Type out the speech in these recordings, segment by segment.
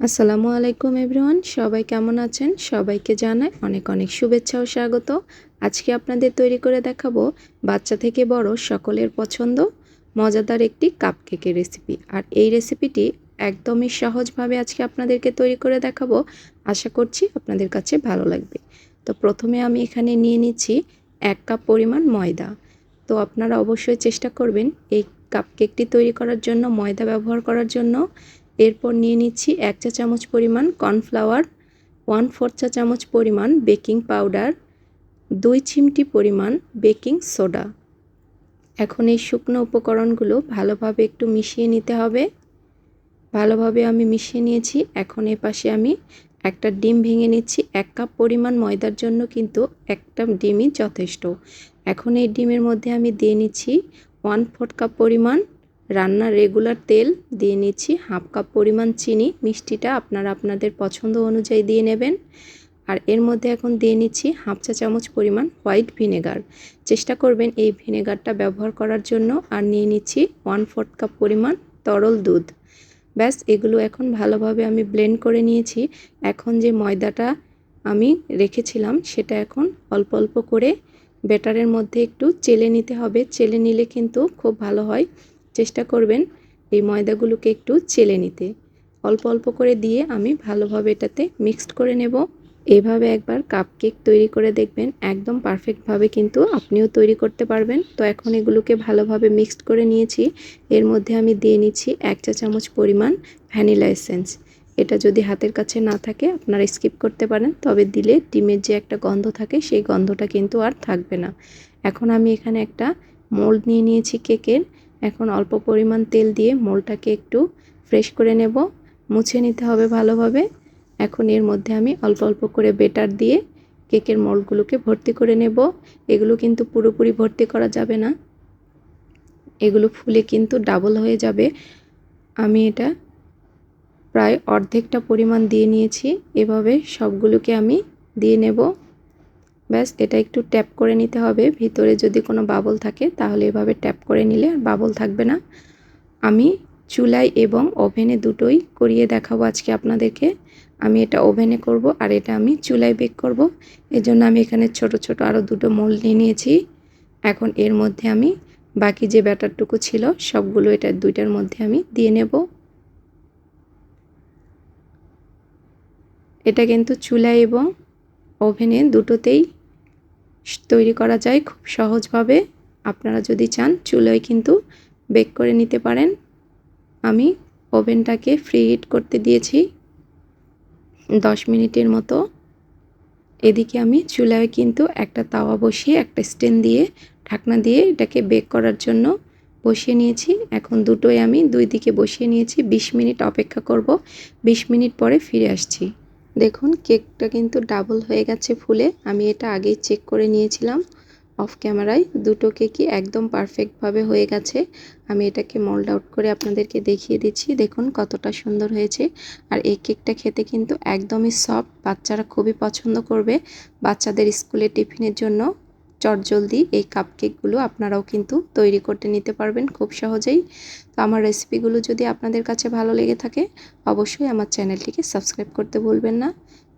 আসসালামু আলাইকুম এভরিওয়ান, সবাই কেমন আছেন? সবাইকে জানাই অনেক অনেক শুভেচ্ছা ও স্বাগত। আজকে আপনাদের তৈরি করে দেখাবো বাচ্চা থেকে বড় সকলের পছন্দ মজাদার একটি কাপকেকের রেসিপি আর এই রেসিপিটি একদমই সহজভাবে আজকে আপনাদেরকে তৈরি করে দেখাবো। আশা করছি আপনাদের কাছে ভালো লাগবে। তো প্রথমে আমি এখানে নিয়ে নিচ্ছি এক কাপ পরিমাণ ময়দা। তো আপনারা অবশ্যই চেষ্টা করবেন এই কাপকেকটি তৈরি করার জন্য, ময়দা ব্যবহার করার জন্য। এরপর নিয়ে নিচ্ছি এক চা চামচ পরিমাণ কর্নফ্লাওয়ার, ওয়ান ফোর চা চামচ পরিমাণ বেকিং পাউডার, দুই চিমটি পরিমাণ বেকিং সোডা। এখন এই শুকনো উপকরণগুলো ভালোভাবে একটু মিশিয়ে নিতে হবে। ভালোভাবে আমি মিশিয়ে নিয়েছি। এখন এ পাশে আমি একটা ডিম ভেঙে নিচ্ছি। এক কাপ পরিমাণ ময়দার জন্য কিন্তু একটা ডিমই যথেষ্ট। এখন এই ডিমের মধ্যে আমি দিয়ে নিচ্ছি ওয়ান ফোর্থ কাপ পরিমাণ রান্নার রেগুলার তেল দিয়ে নিচ্ছি। হাফ কাপ পরিমাণ চিনি, মিষ্টিটা আপনারা আপনাদের পছন্দ অনুযায়ী দিয়ে নেবেন। আর এর মধ্যে এখন দিয়ে নিচ্ছি হাফ চা চামচ পরিমাণ হোয়াইট ভিনেগার চেষ্টা করবেন এই ভিনেগারটা ব্যবহার করার জন্য। আর নিয়ে নিচ্ছি ওয়ান ফোর্থ কাপ পরিমাণ তরল দুধ। ব্যাস, এগুলো এখন ভালোভাবে আমি ব্লেন্ড করে নিয়েছি। এখন যে ময়দাটা আমি রেখেছিলাম, সেটা এখন অল্প অল্প করে ব্যাটারের মধ্যে একটু চেলে নিতে হবে। চেলে নিলে কিন্তু খুব ভালো হয়। চেষ্টা করবেন এই ময়দাগুলোকে একটু চেলে নিতে। অল্প অল্প করে দিয়ে আমি ভালোভাবে এটাতে মিক্সড করে নেব। এভাবে একবার কাপকেক তৈরি করে দেখবেন, একদম পারফেক্টভাবে কিন্তু আপনিও তৈরি করতে পারবেন। তো এখন এগুলোকে ভালোভাবে মিক্সড করে নিয়েছি। এর মধ্যে আমি দিয়ে নিচ্ছি এক চা চামচ পরিমাণ ভ্যানিলা এসেন্স এটা যদি হাতের কাছে না থাকে, আপনারা স্কিপ করতে পারেন। তবে দিলে ডিমের যে একটা গন্ধ থাকে, সেই গন্ধটা কিন্তু আর থাকবে না। এখন আমি এখানে একটা মোল্ড নিয়ে নিয়েছি কেকের এখন অল্প পরিমাণ তেল দিয়ে মোলটাকে একটু ফ্রেশ করে নেব। মুছে নিতে হবে ভালোভাবে। এখন এর মধ্যে আমি অল্প অল্প করে বেটার দিয়ে কেকের মোলগুলোকে ভর্তি করে নেব। এগুলো কিন্তু পুরোপুরি ভর্তি করা যাবে না। এগুলো ফুলে কিন্তু ডাবল হয়ে যাবে। আমি এটা প্রায় অর্ধেকটা পরিমাণ দিয়ে নিয়েছি। এভাবে সবগুলোকে আমি দিয়ে নেব। ব্যাস, এটা একটু ট্যাপ করে নিতে হবে। ভিতরে যদি কোনো বাবল থাকে, তাহলে এভাবে ট্যাপ করে নিলে বাবল থাকবে না। আমি চুলায় এবং ওভেনে দুটোই করিয়ে দেখাবো আজকে আপনাদেরকে। আমি এটা ওভেনে করব আর এটা আমি চুলায় বেক করব। এজন্য আমি এখানে ছোট ছোট আরও দুটো মোল নিয়ে নিয়েছি। এখন এর মধ্যে আমি বাকি যে ব্যাটারটুকু ছিল, সবগুলো এটা দুইটার মধ্যে আমি দিয়ে নেব। এটা কিন্তু চুলায় এবং ওভেনে দুটোতেই তৈরি করা যায় খুব সহজভাবে। আপনারা যদি চান, চুলোয় কিন্তু বেক করে নিতে পারেন। আমি ওভেনটাকে ফ্রি হিট করতে দিয়েছি দশ মিনিটের মতো। এদিকে আমি চুলায় কিন্তু একটা তাওয়া বসিয়ে, একটা স্ট্যান্ড দিয়ে, ঢাকনা দিয়ে এটাকে বেক করার জন্য বসিয়ে নিয়েছি। এখন দুটোই আমি দুই দিকে বসিয়ে নিয়েছি। ২০ মিনিট অপেক্ষা করব। ২০ মিনিট পরে ফিরে আসছি। দেখুন, কেকটা কিন্তু ডাবল হয়ে গেছে ফুলে। আমি এটা আগেই চেক করে নিয়েছিলাম অফ ক্যামেরায় দুটো কেকই একদম পারফেক্টভাবে হয়ে গেছে। আমি এটাকে মোল্ড আউট করে আপনাদেরকে দেখিয়ে দিচ্ছি। দেখুন, কতটা সুন্দর হয়েছে। আর এই কেকটা খেতে কিন্তু একদমই সফট বাচ্চারা খুবই পছন্দ করবে বাচ্চাদের স্কুলে টিফিনের জন্য। চটজলদি এই কাপকেকগুলো আপনারাও কিন্তু তৈরি করতে নিতে পারবেন খুব সহজেই। তো আমার রেসিপিগুলো যদি আপনাদের কাছে ভালো লেগে থাকে, অবশ্যই আমার চ্যানেলটিকে সাবস্ক্রাইব করতে ভুলবেন না।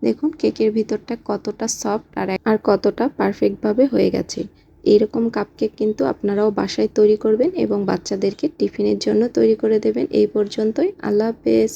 দেখুন কেকের ভিতরটা কতটা সফট আর আর কতটা পারফেক্টভাবে হয়ে গেছে। এইরকম কাপকেক কিন্তু আপনারাও বাসায় তৈরি করবেন এবং বাচ্চাদেরকে টিফিনের জন্য তৈরি করে দেবেন। এই পর্যন্তই। আল্লাহ হাফেজ।